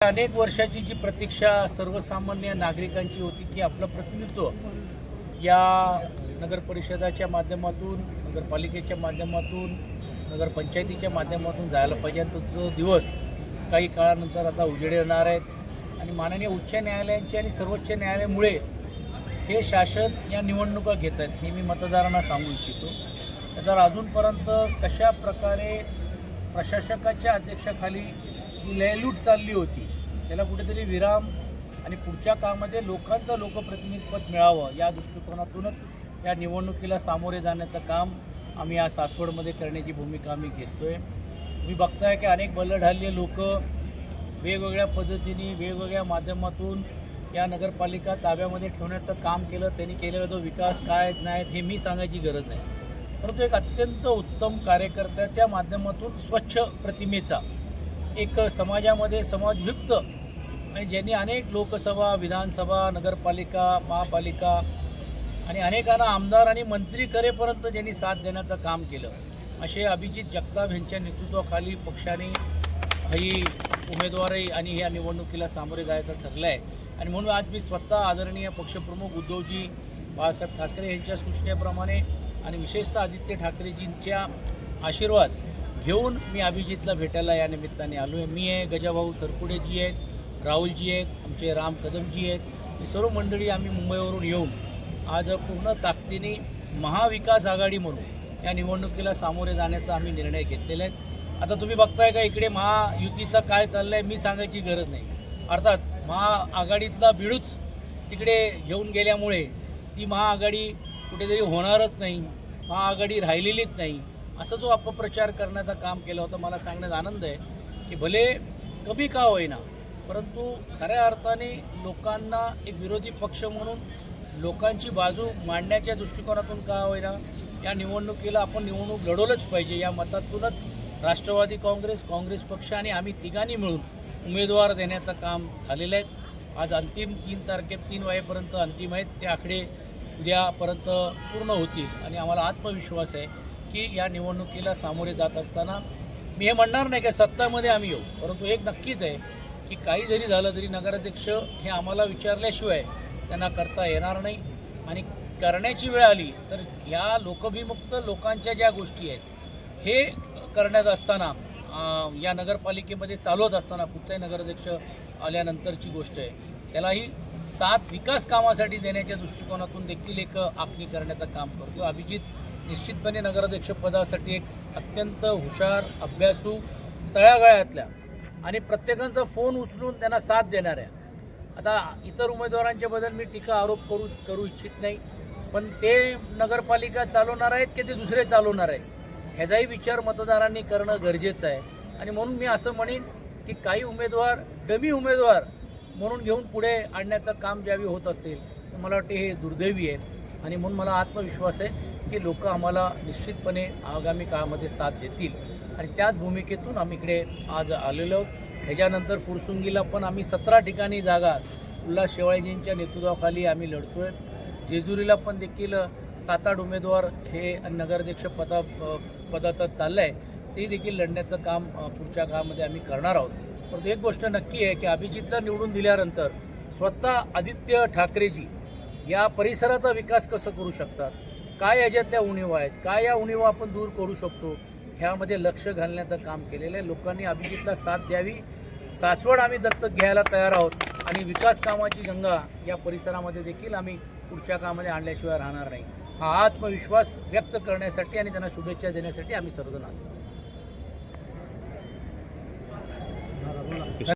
अनेक वर्षाची जी प्रतीक्षा सर्वसामान्य नागरिकांची होती की आपलं प्रतिनिधित्व या नगर परिषदाच्या माध्यमातून नगरपालिकेच्या माध्यमातून नगरपंचायतीच्या माध्यमातून जायला पाहिजे. तो तो दिवस काही काळानंतर आता उजेड येणार आहेत. आणि माननीय उच्च न्यायालयांचे आणि सर्वोच्च न्यायालयामुळे हे शासन या निवडणुका घेत आहेत हे मी मतदारांना सांगू इच्छितो. तर अजूनपर्यंत कशा प्रकारे प्रशासकाच्या अध्यक्षाखाली ही लयलूट चालली होती. त्याला कुठेतरी विराम आणि पुढच्या काळामध्ये लोकांचं लोकप्रतिनिधित्व मिळावं या दृष्टिकोनातूनच या निवडणुकीला सामोरे जाण्याचं काम आम्ही या सासवडमध्ये करण्याची भूमिका आम्ही आहे तुम्ही बघताय की अनेक बल्लढाल्य लोक वेगवेगळ्या पद्धतीने वेगवेगळ्या माध्यमातून या नगरपालिका ताब्यामध्ये ठेवण्याचं काम केलं. त्यांनी केलेला तो विकास काय नाही हे मी सांगायची गरज नाही. परंतु एक अत्यंत उत्तम कार्यकर्त्याच्या माध्यमातून स्वच्छ प्रतिमेचा एक समाजामध्ये समाजयुक्त आणि ज्यांनी अनेक लोकसभा विधानसभा नगरपालिका महापालिका आणि अनेकांना आमदार आणि मंत्री करेपर्यंत ज्यांनी साथ देण्याचं काम केलं. असे अभिजित जगताप यांच्या नेतृत्वाखाली पक्षाने ही उमेदवारी आणि ह्या निवडणुकीला सामोरे जायचं ठरलं आहे आणि म्हणून आज मी स्वतः आदरणीय पक्षप्रमुख उद्धवजी बाळासाहेब ठाकरे यांच्या सूचनेप्रमाणे आणि विशेषतः आदित्य ठाकरेजींच्या आशीर्वाद घेऊन मी अभिजितला भेटायला या निमित्ताने आलो आहे. मी आहे गजाभाऊ तरपुडेजी आहेत राहुलजी आहेत आमचे राम कदमजी आहेत. ही सर्व मंडळी आम्ही मुंबईवरून येऊन आज पूर्ण ताकदीने महाविकास आघाडी म्हणून या निवडणुकीला सामोरे जाण्याचा आम्ही निर्णय घेतलेला आहे. आता तुम्ही बघताय का इकडे महायुतीचं काय चाललं आहे मी सांगायची गरज नाही. अर्थात महाआघाडीतला बिडूच तिकडे घेऊन गेल्यामुळे ती महाआघाडी कुठेतरी होणारच नाही महाआघाडी राहिलेलीच नाही. असं जो अपप्रचार करण्याचं काम केलं होतं मला सांगण्यात आनंद आहे की भले कमी का होईना परंतु खऱ्या अर्थाने लोकांना एक विरोधी पक्ष म्हणून लोकांची बाजू मांडण्याच्या दृष्टिकोनातून का होईना या निवडणुकीला आपण निवडणूक लढवलंच पाहिजे. या मतातूनच राष्ट्रवादी काँग्रेस काँग्रेस पक्ष आणि आम्ही तिघांनी मिळून उमेदवार देण्याचं काम झालेलं आहे. आज अंतिम तीन तारखे तीन वाजेपर्यंत अंतिम आहेत. ते आकडे उद्यापर्यंत पूर्ण होतील आणि आम्हाला आत्मविश्वास आहे. की या निवडणुकीला सामोरे जात असताना मी हे म्हणणार नाही की सत्तामध्ये आम्ही येऊ परंतु एक नक्कीच आहे की काही जरी झालं तरी नगराध्यक्ष हे आम्हाला विचारल्याशिवाय त्यांना करता येणार नाही. आणि करण्याची वेळ आली तर ह्या लोकभिमुक्त लोकांच्या ज्या गोष्टी आहेत हे करण्यात असताना या नगरपालिकेमध्ये चालवत असताना कुठचाही नगराध्यक्ष आल्यानंतरची गोष्ट आहे त्यालाही सात विकास कामासाठी देण्याच्या दृष्टिकोनातून देखील एक आखणी करण्याचं काम करतो अभिजित निश्चितपणे नगराध्यक्षपदासाठी एक अत्यंत हुशार अभ्यासू तळागाळ्यातल्या आणि प्रत्येकांचा फोन उचलून त्यांना साथ देणाऱ्या. आता इतर उमेदवारांच्या बद्दल मी टीका आरोप करू करू इच्छित नाही पण ते नगरपालिका चालवणार आहेत की ते दुसरे चालवणार आहेत? ह्याचाही विचार मतदारांनी करणं गरजेचं आहे. आणि म्हणून मी असं म्हणेन की काही उमेदवार डमी उमेदवार म्हणून घेऊन पुढे आणण्याचं काम ज्यावेळी होत असेल तर मला वाटते हे दुर्दैवी आहे. आणि म्हणून मला आत्मविश्वास आहे की लोक आम्हाला निश्चितपणे आगामी काळामध्ये साथ देतील. आणि त्याच भूमिकेतून आम्ही इकडे आज आलेलो आहोत. ह्याच्यानंतर फुरसुंगीला पण आम्ही सतरा ठिकाणी जागा. उल्हास शेवाळेजींच्या नेतृत्वाखाली आम्ही लढतोय. जेजुरीला पण देखील सात आठ उमेदवार हे नगराध्यक्ष पदा पदातच चाललं आहे ते देखील लढण्याचं काम पुढच्या काळामध्ये आम्ही करणार आहोत. परंतु एक गोष्ट नक्की आहे की अभिजितला निवडून दिल्यानंतर स्वतः आदित्य ठाकरेजी या परिसराचा विकास कसं करू शकतात? काय याच्यातल्या उणीवा आहेत? काय या उणीवा आपण दूर करू शकतो? ह्यामध्ये लक्ष घालण्याचं काम केलेलं आहे. लोकांनी अभिजितला साथ द्यावी. सासवड आम्ही दत्तक घ्यायला तयार आहोत. आणि विकास कामाची गंगा या परिसरामध्ये देखील आम्ही पुढच्या कामामध्ये आणल्याशिवाय राहणार नाही. हा आत्मविश्वास व्यक्त करण्यासाठी आणि त्यांना शुभेच्छा देण्यासाठी आम्ही सर्वजण आलो.